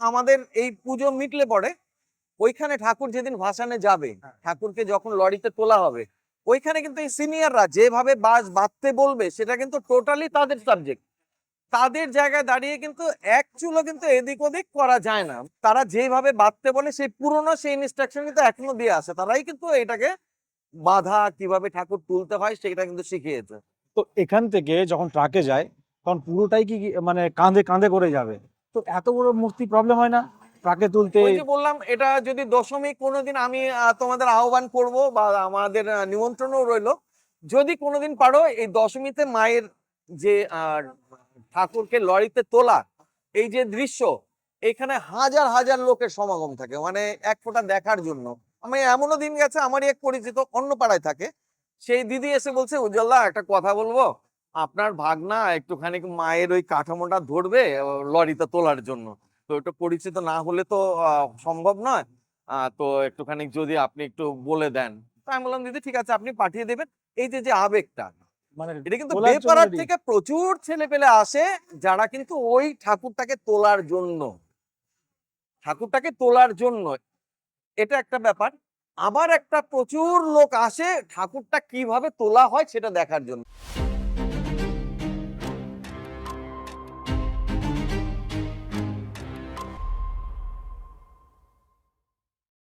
আমাদের এই পুজো মিটলে পরে ওইখানে ঠাকুর যেদিন ভাসানে যাবে হ্যাঁ। ঠাকুরকে যখন লরিতে তোলা হবে ওইখানে কিন্তু এই সিনিয়ররা যেভাবে বাস বাঁধতে বলবে সেটা কিন্তু টোটালি তাদের সাবজেক্ট তাদের জায়গায় দাঁড়িয়ে কিন্তু এক চুলো কিন্তু এদিক ওদিক করা যায় না। তারা যেভাবে বাঁধতে বলে সেই পুরনো সেই ইনস্ট্রাকশন কিন্তু এখনও দিয়ে আসে। তারাই কিন্তু এটাকে বাধা কীভাবে ঠাকুর তুলতে হয় সেটা কিন্তু শিখিয়েছে। তো এখান থেকে যখন ট্রাকে যায় তখন পুরোটাই কি কি- মানে কাঁধে কাঁধে করে যাবে? তো এত বড় মূর্তি প্রবলেম হয় না? ট্রাকে তুলতে বললাম, এটা যদি দশমী কোনোদিন আমি তোমাদের আহ্বান করব বা আমাদের নিমন্ত্রণও রইল, যদি কোনোদিন পারো, এই দশমীতে মায়ের যে ঠাকুরকে লরিতে তোলা, এই যে দৃশ্য, এখানে হাজার হাজার লোকের সমাগম থাকে মানে এক ফোঁটা দেখার জন্য। আমি এমনও দিন গেছে, আমারই এক পরিচিত অন্য পাড়ায় থাকে, সেই দিদি এসে বলছে উজ্জ্বলদা একটা কথা বলব? আপনার ভাগনা একটুখানি মায়ের ওই কাঠামোটা ধরবে লরিতে তোলার জন্য। তো এটা পরিচিত না হলে তো সম্ভব নয়। তো একটুখানি যদি আপনি একটু বলে দেন। তো আমি বললাম দিদি ঠিক আছে আপনি পাঠিয়ে দেবেন। এই যে যে আবেগটা মানে এটা কিন্তু বেপাড়ার থেকে প্রচুর ছেলে পেলে আসে যারা কিন্তু ওই ঠাকুরটাকে তোলার জন্য। ঠাকুরটাকে তোলার জন্য। এটা একটা ব্যাপার। আবার একটা প্রচুর লোক আসে ঠাকুরটা কীভাবে তোলা হয় সেটা দেখার জন্য।